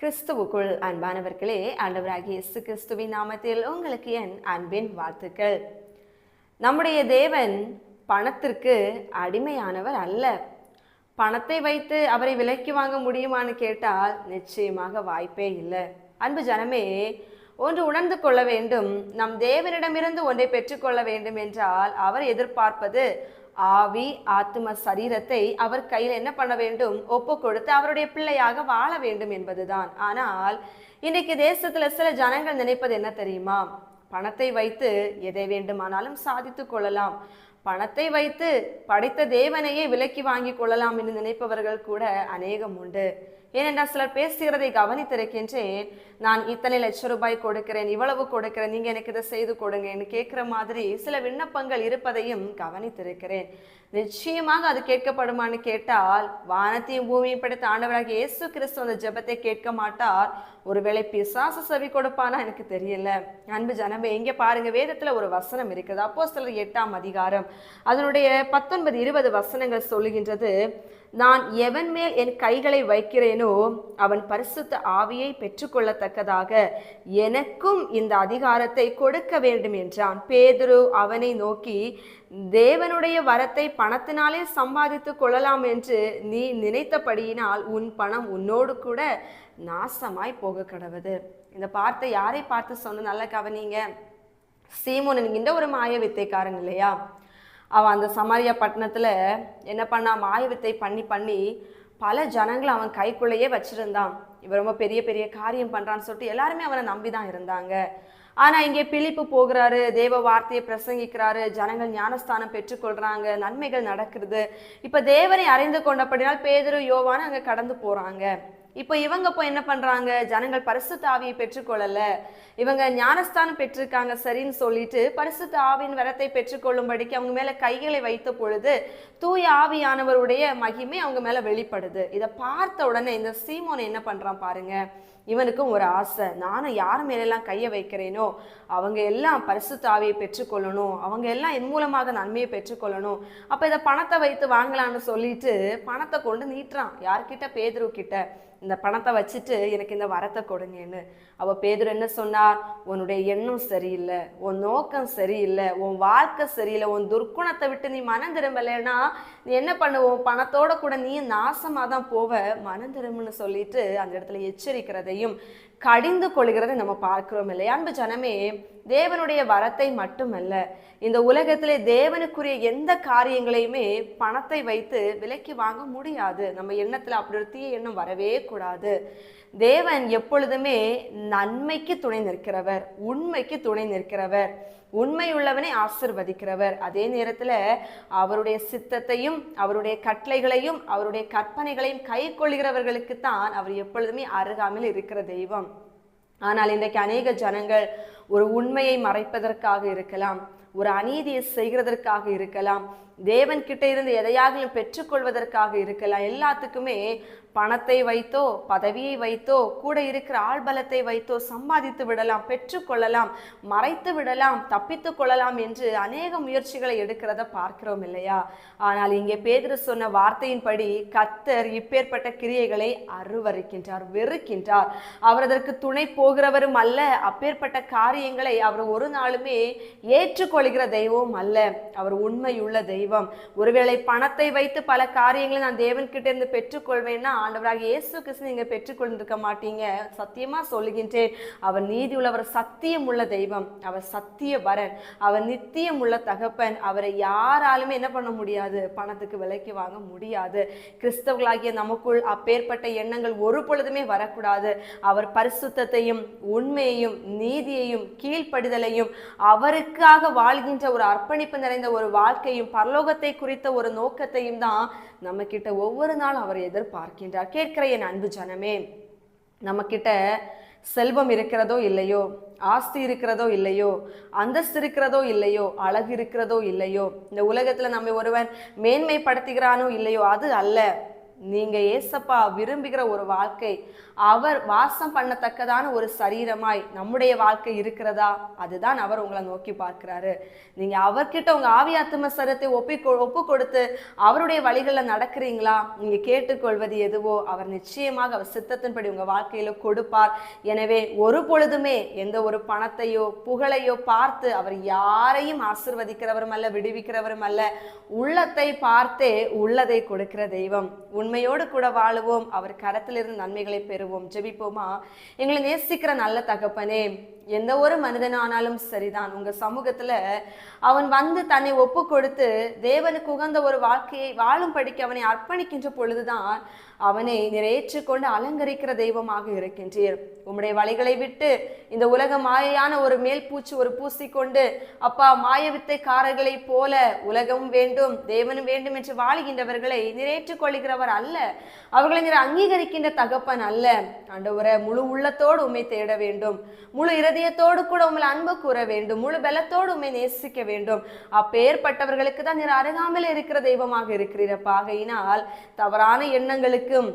கிறிஸ்துவுக்குள் அன்பானவர்களே ஆண்டவராகிய இயேசு கிறிஸ்துவின் நாமத்தில் உங்களுக்கு என் அன்பின் வாழ்த்துக்கள். நம்முடைய தேவன் பணத்திற்கு அடிமையானவர் அல்ல. பணத்தை வைத்து அவரை விலைக்கு வாங்க முடியுமான்னு கேட்டால் நிச்சயமாக வாய்ப்பே இல்லை. அன்பு ஜனமே ஒன்று உணர்ந்து கொள்ள வேண்டும். நம் தேவனிடமிருந்து ஒன்றை பெற்றுக்கொள்ள வேண்டும் என்றால் அவர் எதிர்பார்ப்பது ஆவி ஆத்ம சரீரத்தை அவர் கையில் என்ன பண்ண வேண்டும்? ஒப்பு கொடுத்து அவருடைய பிள்ளையாக வாழ வேண்டும் என்பதுதான். ஆனால் இன்னைக்கு தேசத்துல சில ஜனங்கள் நினைப்பது என்ன தெரியுமா? பணத்தை வைத்து எதை வேண்டுமானாலும் சாதித்து கொள்ளலாம். பணத்தை வைத்து படைத்த தேவனையே விலக்கி வாங்கி கொள்ளலாம் என்று நினைப்பவர்கள் கூட அநேகம் உண்டு. ஏனென்றால் சிலர் பேசுகிறதை கவனித்திருக்கின்றேன். நான் இத்தனை லட்சம் ரூபாய் கொடுக்கிறேன் இவ்வளவு கொடுக்கிறேன் நீங்கள் எனக்கு இதை செய்து கொடுங்கன்னு கேட்குற மாதிரி சில விண்ணப்பங்கள் இருப்பதையும் கவனித்திருக்கிறேன். நிச்சயமாக அது கேட்கப்படுமான்னு கேட்டால் வானத்தையும் பூமியும் படைத்த ஆண்டவராக இயேசு கிறிஸ்து அந்த ஜெபத்தை கேட்க மாட்டார். ஒருவேளை பிசாசு செவி கொடுப்பானா எனக்கு தெரியல. அன்பு ஜனமே இங்கே பாருங்க வேதத்தில் ஒரு வசனம் இருக்குது அப்போ சிலர் எட்டாம் அதிகாரம் அதனுடைய பத்தொன்பது இருபது வசனங்கள் சொல்லுகின்றது. நான் எவன் மேல் என் கைகளை வைக்கிறேனோ அவன் பரிசுத்த ஆவியை பெற்றுக்கொள்ளத்தக்கதாக எனக்கும் இந்த அதிகாரத்தை கொடுக்க வேண்டும் என்றான். பேதுரு அவனை நோக்கி தேவனுடைய வரத்தை பணத்தினாலே சம்பாதித்து கொள்ளலாம் என்று நீ நினைத்தபடியினால் உன் பணம் உன்னோடு கூட நாசமாய் போக கடவுது. இந்த பார்த்தை யாரை பார்த்து சொன்ன நல்ல கவனிங்க? சீமோன் என்கின்ற ஒரு மாய வித்தைக்காரன் இல்லையா? அவன் அந்த சமாரியா பட்டணத்தில் என்ன பண்ணா மாயவித்தை பண்ணி பண்ணி பல ஜனங்களை அவன் கைக்குள்ளேயே வச்சுருந்தான். இவன் ரொம்ப பெரிய பெரிய காரியம் பண்ணுறான்னு சொல்லிட்டு எல்லாருமே அவனை நம்பி தான் இருந்தாங்க. ஆனால் இங்கே பிழிப்பு போகிறாரு தேவ வார்த்தையை பிரசங்கிக்கிறாரு ஜனங்கள் ஞானஸ்தானம் பெற்றுக்கொள்கிறாங்க நன்மைகள் நடக்கிறது இப்போ தேவனை அறிந்து கொண்டபடினால் பேதரும் யோவான்னு அங்கே கடந்து போகிறாங்க இப்போ இவங்க இப்போ என்ன பண்ணுறாங்க ஜனங்கள் பரிசுத்த ஆவியை பெற்றுக்கொள்ளல. இவங்க ஞானஸ்தானம் பெற்றிருக்காங்க சரின்னு சொல்லிட்டு பரிசுத்த ஆவியின் வரத்தை பெற்றுக்கொள்ளும்படிக்கு அவங்க மேலே கைகளை வைத்த பொழுது தூய ஆவியானவருடைய மகிமை அவங்க மேலே வெளிப்படுது. இதை பார்த்த உடனே இந்த சீமோன் என்ன பண்ணுறான் பாருங்க. இவனுக்கும் ஒரு ஆசை. நானும் யார் மேலெல்லாம் கையை வைக்கிறேனோ அவங்க எல்லாம் பரிசுத்த ஆவியை பெற்றுக்கொள்ளணும். அவங்க எல்லாம் என் மூலமாக நன்மையை பெற்றுக்கொள்ளணும். அப்போ இதை பணத்தை வைத்து வாங்கலாம்னு சொல்லிட்டு பணத்தை கொண்டு நீட்டுறான். யார்கிட்ட? பேதுரு கிட்ட இந்த பணத்தை வச்சுட்டு எனக்கு இந்த வரத்தை கொடுங்கன்னு. அவள் பேதர் என்ன சொன்னார்? உன்னுடைய எண்ணம் சரியில்லை உன் நோக்கம் சரியில்லை உன் வாழ்க்கை சரியில்லை உன் துர்க்குணத்தை விட்டு நீ மனம் திரும்பலைன்னா நீ என்ன பண்ணுவோம் பணத்தோட கூட நீ நாசமாக தான் போவ. மனம் திரும்புன்னு சொல்லிட்டு அந்த இடத்துல எச்சரிக்கிறதையும் கடிந்து கொள்கிறதை நம்ம பார்க்கிறோம் இல்லை அன்பு ஜனமே தேவனுடைய வரத்தை மட்டுமல்ல இந்த உலகத்திலே தேவனுக்குரிய எந்த காரியங்களையுமே பணத்தை வைத்து விலைக்கு வாங்க முடியாது. நம்ம எண்ணத்தில் அப்படி ஒரு தீய எண்ணம் வரவே கூடாது. தேவன் எப்பொழுதுமே நன்மைக்கு துணை நிற்கிறவர் உண்மைக்கு துணை நிற்கிறவர் உண்மையுள்ளவனை ஆசிர்வதிக்கிறவர். அதே நேரத்தில் அவருடைய சித்தத்தையும் அவருடைய கட்டளைகளையும் அவருடைய கற்பனைகளையும் கை கொள்கிறவர்களுக்கு தான் அவர் எப்பொழுதுமே அருகாமையில் இருக்கிற தெய்வம். ஆனால் இன்றைக்கு அநேக ஜனங்கள் ஒரு உண்மையை மறைப்பதற்காக இருக்கலாம் ஒரு அநீதியை செய்கிறதற்காக இருக்கலாம் தேவன் கிட்ட இருந்து எதையாகிலும் பெற்றுக்கொள்வதற்காக இருக்கலாம். எல்லாத்துக்குமே பணத்தை வைத்தோ பதவியை வைத்தோ கூட இருக்கிற ஆள்பலத்தை வைத்தோ சம்பாதித்து விடலாம் பெற்றுக்கொள்ளலாம் மறைத்து விடலாம் தப்பித்து கொள்ளலாம் என்று அநேக முயற்சிகளை எடுக்கிறத பார்க்கிறோம் இல்லையா? ஆனால் இங்கே பேதிரு சொன்ன வார்த்தையின்படி கத்தர் இப்பேற்பட்ட கிரியைகளை அருவறுக்கின்றார் வெறுக்கின்றார். அவர் அதற்கு துணை போகிறவரும் அல்ல அப்பேற்பட்ட காரியங்களை அவர் ஒரு நாளுமே ஏற்றுக்கொள்கிற தெய்வம் அல்ல. அவர் உண்மையுள்ள தெய்வம். தெய்வம். ஒருவேளை பணத்தை வைத்து பல காரியங்களை நான் தேவன்கிட்ட இருந்து பெற்றுக்கொள்வேன்னா ஆண்டவராக இயேசு கிறிஸ்து நீங்க பெற்றுக்கொண்டிருக்க மாட்டீங்க. சத்தியமா சொல்லுகின்றேன். அவர் நீதி உள்ளவர் சத்தியம் உள்ள தெய்வம். அவர் சத்திய வரன். அவர் நித்தியம் உள்ள தகப்பன். அவரை யாராலுமே என்ன பண்ண முடியாது? பணத்துக்கு விலைக்கு வாங்க முடியாது. கிறிஸ்தவர்களாகிய நமக்குள் அப்பேற்பட்ட எண்ணங்கள் ஒரு பொழுதுமே வரக்கூடாது. அவர் பரிசுத்தையும் உண்மையையும் நீதியையும் கீழ்ப்படிதலையும் அவருக்காக வாழ்கின்ற ஒரு அர்ப்பணிப்பு நிறைந்த ஒரு வாழ்க்கையும் பரல பரலோகத்தை குறித்த ஒரு நோக்கத்தையும் தான் நம்ம கிட்ட ஒவ்வொரு நாளும் அவர் எதிர்பார்க்கின்றார். கேட்கிற என் அன்பு ஜனமே நம்ம கிட்ட செல்வம் இருக்கிறதோ இல்லையோ ஆஸ்தி இருக்கிறதோ இல்லையோ அந்தஸ்து இருக்கிறதோ இல்லையோ அழகு இருக்கிறதோ இல்லையோ இந்த உலகத்துல நம்ம ஒருவன் மேன்மைப்படுத்துகிறானோ இல்லையோ அது அல்ல. நீங்க ஏசப்பா விரும்புகிற ஒரு வாழ்க்கை அவர் வாசம் பண்ணத்தக்கதான ஒரு சரீரமாய் நம்முடைய வாழ்க்கை இருக்கிறதா? அதுதான் அவர் உங்களை நோக்கி பார்க்கிறாரு. நீங்க அவர்கிட்ட உங்க ஆவியாத்தும சரத்தை ஒப்பி ஒப்பு கொடுத்து அவருடைய வழிகளில் நடக்கிறீங்களா? நீங்க கேட்டுக்கொள்வது எதுவோ அவர் நிச்சயமாக அவர் சித்தத்தின்படி உங்க வாழ்க்கையில கொடுப்பார். எனவே ஒரு பொழுதுமே எந்த ஒரு பணத்தையோ புகழையோ பார்த்து அவர் யாரையும் ஆசிர்வதிக்கிறவரும் அல்ல விடுவிக்கிறவரும் அல்ல. உள்ளத்தை பார்த்தே உள்ளதை கொடுக்கிற தெய்வம். உண்மை உண்மையோடு கூட வாழுவோம். அவர் கரத்திலிருந்து நன்மைகளை பெறுவோம். ஜெபிப்போமா? எங்களை நேசிக்கிற நல்ல தகப்பனே எந்த ஒரு மனிதனானாலும் சரிதான். உங்க சமூகத்துல அவன் வந்து தன்னை ஒப்பு கொடுத்து தேவனுக்கு உகந்த ஒரு வாழ்க்கையை வாழும்படிக்கு அவனை அர்ப்பணிக்கின்ற பொழுதுதான் அவனை நிறைவேற்றிக்கொண்டு அலங்கரிக்கிற தெய்வமாக இருக்கின்றீர். உம்முடைய வழிகளை விட்டு இந்த உலக மாயையான ஒரு மேல் பூச்சி ஒரு பூசிக்கொண்டு அப்பா மாய வித்தைக்காரர்களைப் போல உலகம் வேண்டும் தேவனும் வேண்டும் என்று வாழுகின்றவர்களை நிறைவேற்றிக் கொள்கிறவர் அல்ல. அவர்களை அங்கீகரிக்கின்ற தகப்பன் அல்ல. ஆண்டவரை முழு உள்ளத்தோடு உண்மை தேட வேண்டும். முழு இருதயத்தோடு கூட உங்களை அன்பு கூற வேண்டும் முழு பலத்தோடு உண்மை நேசிக்க வேண்டும். அப்பேற்பட்டவர்களுக்கு தான் நீர் அருகாமல் இருக்கிற தெய்வமாக இருக்கிறீரப்பா பாகையினால் தவறான எண்ணங்களுக்கும்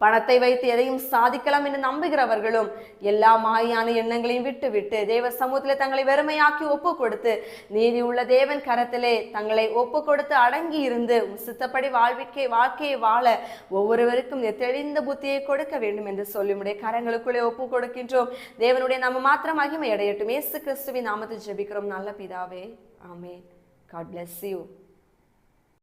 பணத்தை வைத்து எதையும் சாதிக்கலாம் என்று நம்புகிறவர்களும் எல்லா மாயான எண்ணங்களையும் விட்டுவிட்டு தேவ சமூகத்தில் தங்களை வெறுமையாக்கி ஒப்பு கொடுத்து நீதி உள்ள தேவன் கரத்திலே தங்களை ஒப்பு கொடுத்து அடங்கி இருந்து உம் சித்தப்படி வாழ்விக்கை வாழ்க்கையை வாழ ஒவ்வொருவருக்கும் தெளிந்த புத்தியை கொடுக்க வேண்டும் என்று சொல்லி உடைய கரங்களுக்குள்ளே ஒப்பு கொடுக்கின்றோம் தேவனுடைய நம்ம மாத்திரம் மகிமை அடையட்டும் ஏசு கிறிஸ்துவின் நாமத்தில் ஜெபிக்கிறோம். நல்ல பிதாவே. ஆமே காட் பிளஸ் யூ